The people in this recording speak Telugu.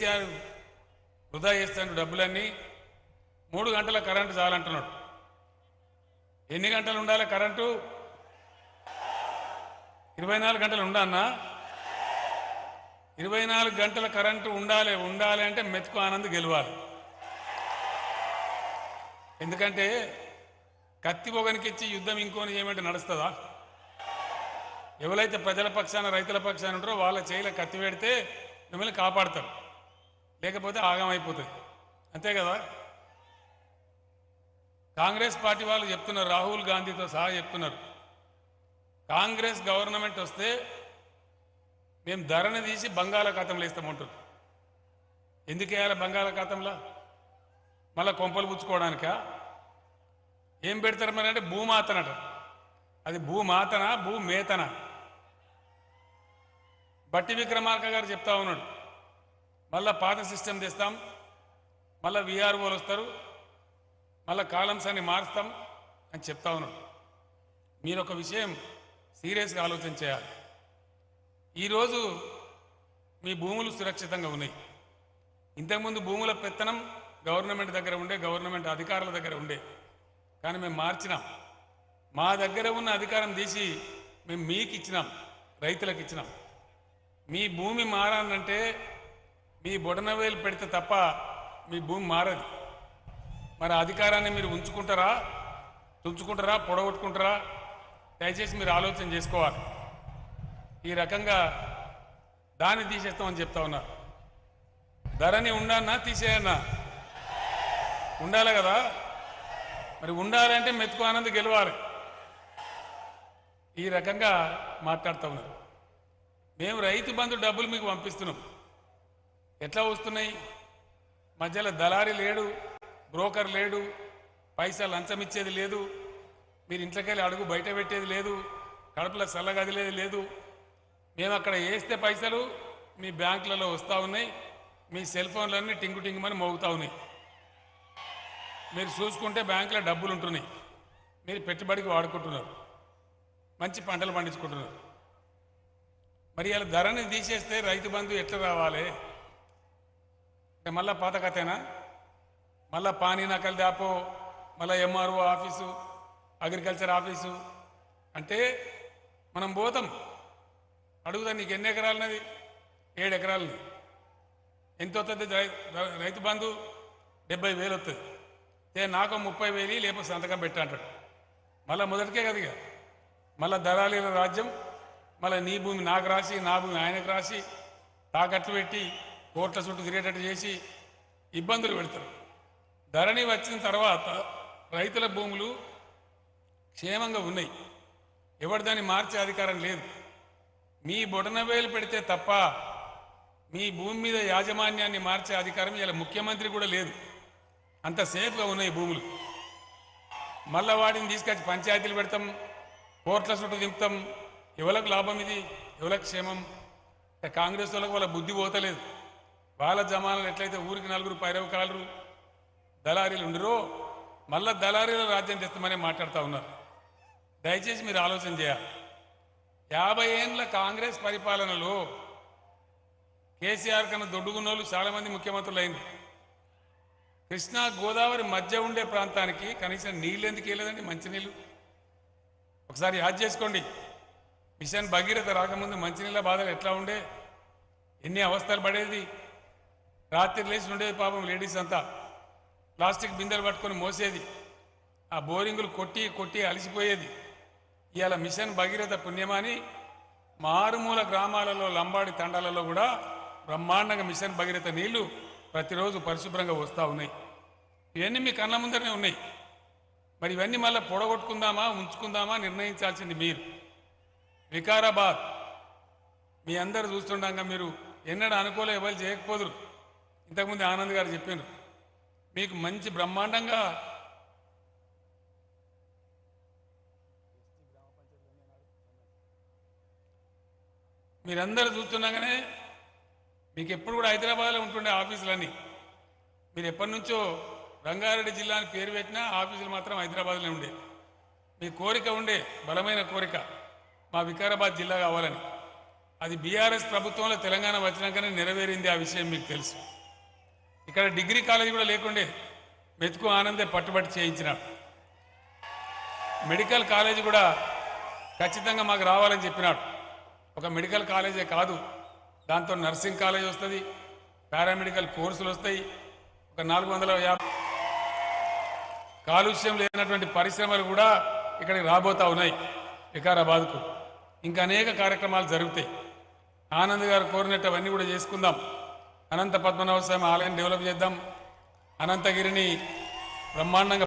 కేసీఆర్ వృధా చేస్తాడు డబ్బులన్నీ. మూడు గంటల కరెంటు చాలంటున్నాడు. ఎన్ని గంటలు ఉండాలి కరెంటు? ఇరవై నాలుగు గంటలు ఉండన్నా ఇరవై నాలుగు గంటల కరెంటు ఉండాలి ఉండాలి అంటే మెతుకు ఆనంద్ గెలవాలి. ఎందుకంటే కత్తి పొగనికిచ్చి యుద్ధం ఇంకోని చేయమంటే నడుస్తుందా? ఎవరైతే ప్రజల పక్షాన రైతుల పక్షాన ఉంటారో వాళ్ళ చేయిల కత్తి పెడితే మిమ్మల్ని కాపాడతారు. లేకపోతే ఆగం అయిపోతుంది. అంతే కదా? కాంగ్రెస్ పార్టీ వాళ్ళు చెప్తున్నారు రాహుల్ గాంధీతో సహా చెప్తున్నారు. కాంగ్రెస్ గవర్నమెంట్ వస్తే మేము ధరని తీసి బంగాళాఖాతంలో ఇస్తామంటారు ఎందుకు వేయాలి బంగాళాఖాతంలో? మళ్ళా కొంపలు పుచ్చుకోవడానిక? ఏం పెడతారు మరి అంటే భూమాతనట అది భూమాతన భూమేతన. బట్టి విక్రమార్క గారు చెప్తా ఉన్నాడు. మళ్ళా పాత సిస్టమ్ తెస్తాం మళ్ళా విఆర్ఓలు వస్తారు మళ్ళీ కాలమ్స్ అన్ని మారుస్తాం అని చెప్తా ఉన్నాడు. మీరు ఒక విషయం సీరియస్గా ఆలోచన చేయాలి. ఈరోజు మీ భూములు సురక్షితంగా ఉన్నాయి. ఇంతకుముందు భూముల పెత్తనం గవర్నమెంట్ దగ్గర ఉండే గవర్నమెంట్ అధికారుల దగ్గర ఉండే. కానీ మేము మార్చినాం. మా దగ్గర ఉన్న అధికారం తీసి మేము మీకు ఇచ్చినాం రైతులకు ఇచ్చినాం మీ భూమి మారాలంటే మీ బుడనవేలు పెడితే తప్ప మీ భూమి మారదు. మరి అధికారాన్ని మీరు ఉంచుకుంటారా? తుంచుకుంటారా? పొడగొట్టుకుంటారా? దయచేసి మీరు ఆలోచన చేసుకోవాలి. ఈ రకంగా దాన్ని తీసేస్తామని చెప్తా ఉన్నారు ధరని ఉండన్నా తీసేయన్నా. ఉండాలి కదా? మరి ఉండాలంటే మెతుకు ఆనంద్ గెలవాలి. ఈ రకంగా మాట్లాడుతూ ఉన్నారు మేము రైతు బంధు డబ్బులు మీకు పంపిస్తున్నాం. ఎట్లా వస్తున్నాయి? మధ్యలో దళారి లేడు బ్రోకర్ లేడు పైసా లంచం ఇచ్చేది లేదు మీరు ఇంట్లోకెళ్ళి అడుగు బయట పెట్టేది లేదు కడుపులో చల్లగదిలేది లేదు. మేము అక్కడ వేస్తే పైసలు మీ బ్యాంకులలో వస్తూ ఉన్నాయి మీ సెల్ ఫోన్లన్నీ టింగు టింగుమని మోగుతూ ఉన్నాయి. మీరు చూసుకుంటే బ్యాంకులో డబ్బులు ఉంటున్నాయి. మీరు పెట్టుబడికి వాడుకుంటున్నారు. మంచి పంటలు పండించుకుంటున్నారు. మరి ఇలా ధరని తీసేస్తే రైతు బంధు ఎట్లా రావాలి? మళ్ళా పాత కథేనా? మళ్ళా పానీ నకల్ దాపో మళ్ళా ఎంఆర్ఓ ఆఫీసు అగ్రికల్చర్ ఆఫీసు. అంటే మనం పోతాం. అడుగుదా నీకు ఎన్ని ఎకరాలన్నది? ఏడు ఎకరాలని ఎంత వస్తుంది రైతు బంధు డెబ్బై వేలు వస్తుంది ఏ నాకు ముప్పై వేలు లేకపోతే సంతకం పెట్టా అంటాడు. మళ్ళా మొదటికే కదా ఇక. మళ్ళా దళాలీల రాజ్యం మళ్ళీ నీ భూమి నాకు రాసి నా భూమి ఆయనకు రాసి తాకట్లు పెట్టి కోట్ల చుట్టూ తిరిగేటట్టు చేసి ఇబ్బందులు పెడతారు. ధరణి వచ్చిన తర్వాత రైతుల భూములు క్షేమంగా ఉన్నాయి. ఎవరు దాన్ని మార్చే అధికారం లేదు. మీ బొటనవేలు పెడితే తప్ప మీ భూమి మీద యాజమాన్యాన్ని మార్చే అధికారం ఇలా ముఖ్యమంత్రి కూడా లేదు. అంత సేఫ్గా ఉన్నాయి భూములు. మళ్ళా వాటిని తీసుకొచ్చి పంచాయతీలు పెడతాం కోర్టుల చుట్టూ దింపుతాం. ఎవరికి లాభం ఇది? ఎవరికి క్షేమం? కాంగ్రెస్ వాళ్ళకి వాళ్ళ బుద్ధి పోతలేదు. వాళ్ళ జమానాలు ఎట్లయితే ఊరికి నలుగురు పైరవకాలరు దళారీలు ఉండరో మళ్ళా దళారీల రాజ్యం తెస్తామని మాట్లాడుతూ ఉన్నారు. దయచేసి మీరు ఆలోచన చేయాలి. యాభై ఏండ్ల కాంగ్రెస్ పరిపాలనలో కేసీఆర్ కన్నా దొడ్డుగున్నోళ్ళు చాలామంది ముఖ్యమంత్రులు అయింది కృష్ణా గోదావరి మధ్య ఉండే ప్రాంతానికి కనీసం నీళ్ళు ఎందుకు వేయలేదండి మంచినీళ్ళు ఒకసారి యాద్ చేసుకోండి. మిషన్ భగీరథ రాకముందు మంచినీళ్ళ బాధలు ఎట్లా ఉండే? ఎన్ని అవస్థలు పడేది? రాత్రి లేచి ఉండేది పాపం లేడీస్ అంతా. ప్లాస్టిక్ బిందెలు పట్టుకొని మోసేది. ఆ బోరింగులు కొట్టి కొట్టి అలసిపోయేది. ఇవాళ మిషన్ భగీరథ పుణ్యమాని మారుమూల గ్రామాలలో లంబాడి తండాలలో కూడా బ్రహ్మాండంగా మిషన్ భగీరథ నీళ్ళు ప్రతిరోజు పరిశుభ్రంగా వస్తూ ఉన్నాయి. ఇవన్నీ మీ కళ్ళ ముందరనే ఉన్నాయి. మరి ఇవన్నీ మళ్ళీ పొడగొట్టుకుందామా ఉంచుకుందామా నిర్ణయించాల్సింది మీరు. వికారాబాద్. మీ అందరు చూస్తుండగా మీరు ఎన్నడూ అనుకోలే ఎవరు చేయకపోదురు. ఇంతకుముందు ఆనంద్ గారు చెప్పారు మీకు మంచి బ్రహ్మాండంగా మీరందరూ చూస్తుండగానే మీకు ఎప్పుడు కూడా హైదరాబాద్లో ఉంటుండే ఆఫీసులన్నీ. మీరు ఎప్పటి నుంచో రంగారెడ్డి జిల్లా అని పేరు పెట్టినా ఆఫీసులు మాత్రం హైదరాబాద్లో ఉండే. మీ కోరిక ఉండే బలమైన కోరిక మా వికారాబాద్ జిల్లా కావాలని. అది బీఆర్ఎస్ ప్రభుత్వంలో తెలంగాణ వచ్చినాకనే నెరవేరింది ఆ విషయం మీకు తెలుసు. ఇక్కడ డిగ్రీ కాలేజీ కూడా లేకుండే మెతుకు ఆనందే పట్టుబట్టి చేయించినాడు. మెడికల్ కాలేజీ కూడా ఖచ్చితంగా మాకు రావాలని చెప్పినాడు. ఒక మెడికల్ కాలేజే కాదు దాంతో నర్సింగ్ కాలేజ్ వస్తుంది పారామెడికల్ కోర్సులు వస్తాయి ఒక నాలుగు వందల యాభై కాలుష్యం లేనటువంటి పరిశ్రమలు కూడా ఇక్కడికి రాబోతా ఉన్నాయి వికారాబాద్కు. ఇంకా అనేక కార్యక్రమాలు జరుగుతాయి. ఆనంద్ గారు కోరినట్టు అవన్నీ కూడా చేసుకుందాం. అనంత పద్మనాభ స్వామి ఆలయం డెవలప్ చేద్దాం. అనంతగిరిని బ్రహ్మాండంగా